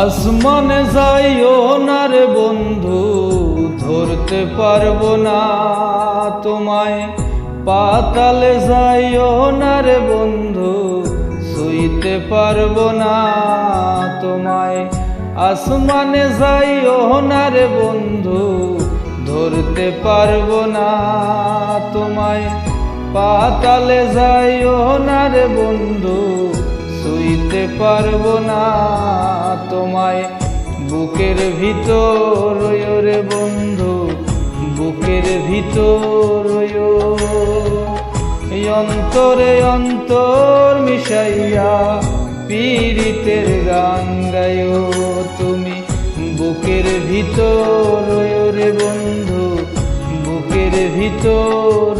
আসমানে যাইও না রে বন্ধু, ধরতে পারব না তোমায়। পাতালে যাইও না রে বন্ধু শুইতে পারব না তোমায়। আসমানে যাইও না রে বন্ধু, ধরতে পারব না তোমায়। পাতালে যাইও না রে বন্ধু শুইতে পারব না তোমায়। বুকের ভিতর রে বন্ধু, বুকের ভিতর অন্তরে অন্তর মিশাইয়া পীড়িতের গান গাইও তুমি। বুকের ভিতর রে বন্ধু, বুকের ভিতর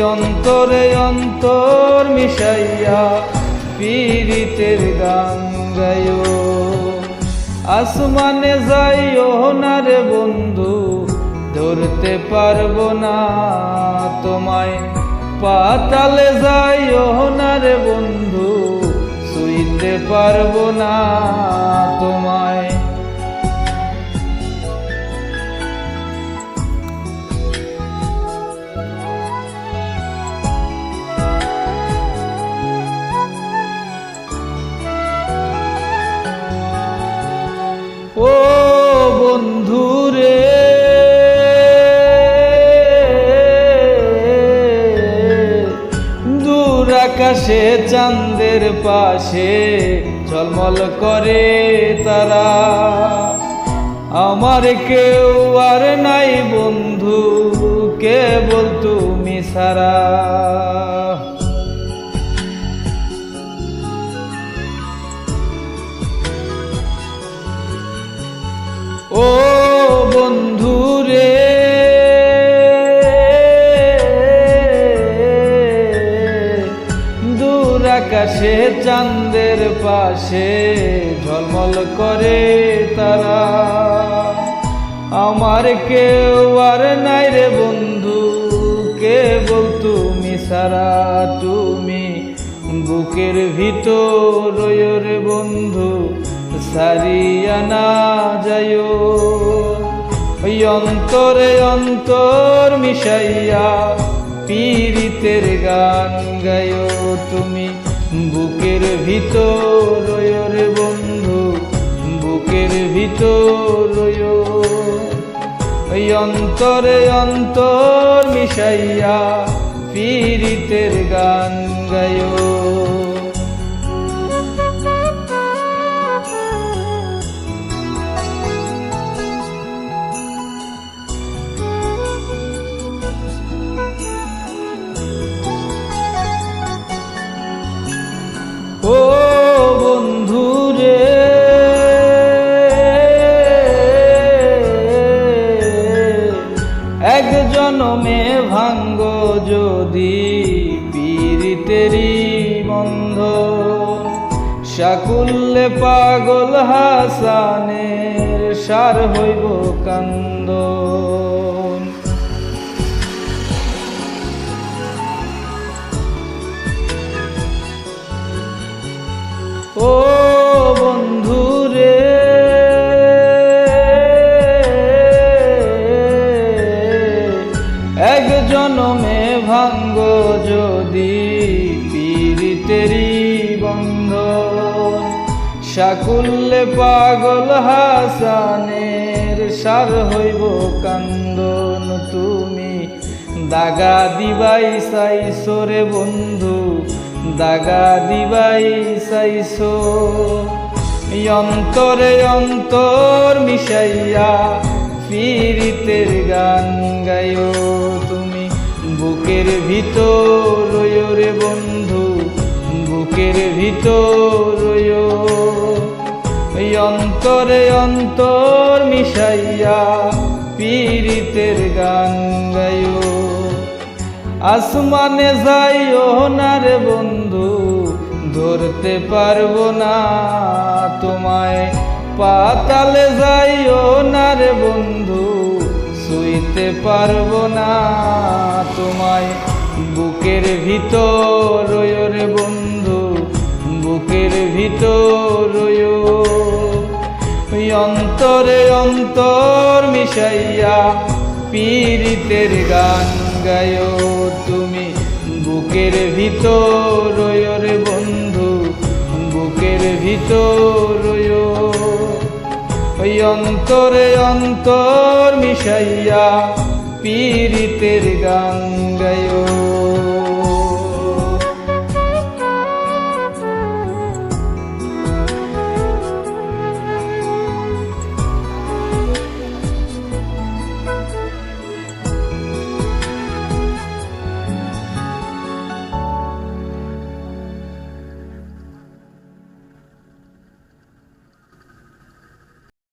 অন্তরে অন্তর মিশাইয়া পীড়িতের গান গাইও। আসমানে যাইও না রে বন্ধু, ধরতে পারব না তোমায়। পাতালে যাইও না রে বন্ধু শুইতে পারব না তোমায়। ও বন্ধু রে দূর আকাশে চাঁদের পাশে ঝলমল করে তারা। আমার কেউ আর নাই বন্ধু, কেবল তুমি সারা আকাশে চাঁদের পাশে, ঝলমল করে তারা। আমার কেউ আর নাই রে বন্ধু, কেবল তুমি সারা, তুমি বুকের ভিতর রে বন্ধু, সারিয়া না যাইও। ওই অন্তরে অন্তর মিশাইয়া, পীড়িতের গান গাইও তুমি। বুকের ভিতর রে বন্ধু বুকের ভিতর অন্তরে অন্তর মিশাইয়া পীড়িতের গান গাইও শাকুল্লে পাগল হাসানের সার হইব কান্দ ও বন্ধু রে এক জনমে ভাঙ্গ যদি শাকুল্লে পাগল হাসানের সার হইব কান্দন। তুমি দাগা দিবাই সাইসো রে বন্ধু, দাগা দিবাই সাইসো অন্তরে অন্তর মিশাইয়া পীড়িতের গান গাইও তুমি। বুকের ভিতর রে বন্ধু, বুকের ভিতর অন্তরে অন্তর মিশাইয়া পীড়িতের গান গাইও। আসমানে যাইও না রে বন্ধু, ধরতে পারব না তোমায়। পাতালে যাইও না রে বন্ধু, শুইতে পারব না তোমায়। বুকের ভিতর রে বন্ধু, বুকের ভিতর অন্তরে অন্তর মিশাইয়া পীরিতের গান গায় তুমি। বুকের ভিতর রে বন্ধু, বুকের ভিতর ওই অন্তরে অন্তর মিশাইয়া পীরিতের গান গায়।